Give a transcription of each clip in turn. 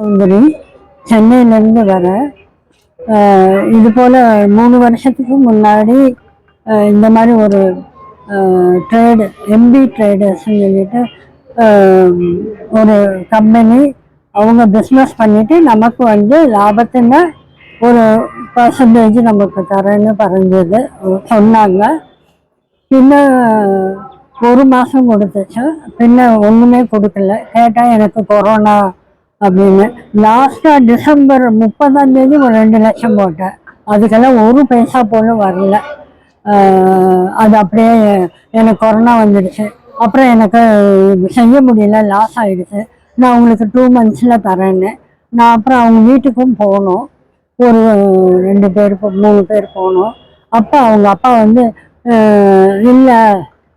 சௌந்தரி சென்னையிலேருந்து வரேன் இது போல் மூணு வருஷத்துக்கு முன்னாடி இந்த மாதிரி ஒரு ட்ரேடு எம்பி ட்ரேடர்ஸ்னு சொல்லிட்டு ஒரு கம்பெனி அவங்க பிஸ்னஸ் பண்ணிவிட்டு நமக்கு வந்து லாபத்தில் ஒரு பர்சன்டேஜ் நமக்கு தரேன்னு பறஞ்சது சொன்னாங்க. பின்ன ஒரு மாதம் கொடுத்துச்சு. பின்ன ஒன்றுமே கொடுக்கல. கேட்டால் எனக்கு கொரோனா அப்படின்னு. லாஸ்ட்டாக டிசம்பர் முப்பதாம் தேதி ஒரு ரெண்டு லட்சம் போட்டேன். அதுக்கெல்லாம் ஒரு பைசா போல வரல. அது அப்படியே எனக்கு கொரோனா வந்துடுச்சு. அப்புறம் எனக்கு செய்ய முடியல லாஸ் ஆயிடுச்சு. நான் உங்களுக்கு டூ மந்த்ஸில் தரேன்னு. நான் அப்புறம் அவங்க வீட்டுக்கும் போனோம் ஒரு ரெண்டு பேர் போ- மூணு பேர் போனோம் அப்போ அவங்க அப்பா வந்து இல்லை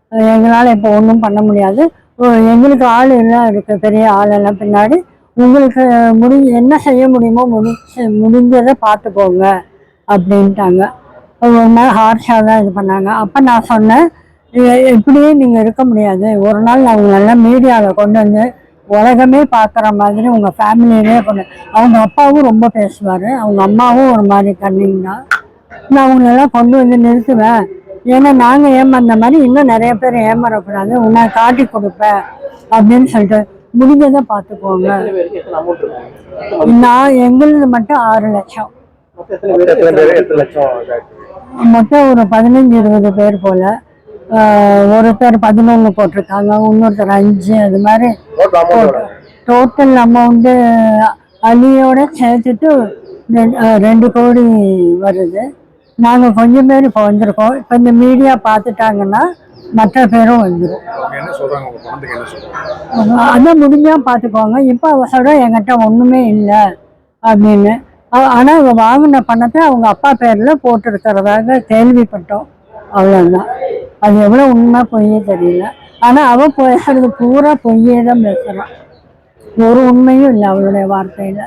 எங்களால் இப்போ ஒன்றும் பண்ண முடியாது. ஓ, எங்களுக்கு ஆள் எல்லாம் இருக்குது பெரிய ஆளெல்லாம் பின்னாடி. உங்களுக்கு முடிஞ்ச என்ன செய்ய முடியுமோ முடிஞ்ச முடிஞ்சதை பார்த்துக்கோங்க அப்படின்ட்டாங்க. ஒரு நாள் ஹார்ஷாக தான் இது பண்ணாங்க. அப்போ நான் சொன்னேன் இப்படியே நீங்கள் இருக்க முடியாது. ஒரு நாள் நான் நல்லா மீடியாவில் கொண்டு வந்து உலகமே பார்க்குற மாதிரி உங்கள் ஃபேமிலியிலே கொண்டு அவங்க அப்பாவும் ரொம்ப பேசுவார். அவங்க அம்மாவும் ஒரு மாதிரி கண்ணிங் தான் நான் அவங்களெல்லாம் கொண்டு வந்து நிறுத்துவேன். ஏன்னா நாங்கள் ஏமாந்த மாதிரி இன்னும் நிறைய பேர் ஏமாறக்கூடாது. உன்னை காட்டி கொடுப்பேன். அப்படின்னு சொல்லிட்டு முடிஞ்சதை பார்த்துக்கோங்க நான் எங்களுது மட்டும் ஆறு லட்சம். மொத்தம் ஒரு பதினஞ்சு இருபது பேர் போல். ஒருத்தர் பதினொன்று போட்டிருக்காங்க இன்னொருத்தர் அஞ்சு அது மாதிரி? டோட்டல் அமௌண்ட்டு அலியோட சேர்த்துட்டு ரெண்டு கோடி வருது. நாங்கள் கொஞ்சம் பேர் இப்போ வந்திருக்கோம். இப்போ இந்த மீடியா பார்த்துட்டாங்கன்னா மற்ற பேரும் வந்துடும் அவங்க என்ன சொல்றாங்க? உங்க குழந்தைக்கு என்ன சொல்றாங்க? அதை முடிஞ்சால் பார்த்துக்கோங்க இப்போ அவ சொல்கிறா என்கிட்ட ஒன்றுமே இல்லை. அப்படின்னு. ஆனால் அவ வாங்கின பணத்தை அவங்க அப்பா பேரில் போட்டிருக்கிறதாக கேள்விப்பட்டோம். அவ்வளோதான் அது எவ்வளோ உண்மை பொய்யே தெரியல. ஆனால் அவள் பேசுறது பூரா பொய்யே தான் பேசுகிறான் ஒரு உண்மையும் இல்லை அவளுடைய வார்த்தையில்.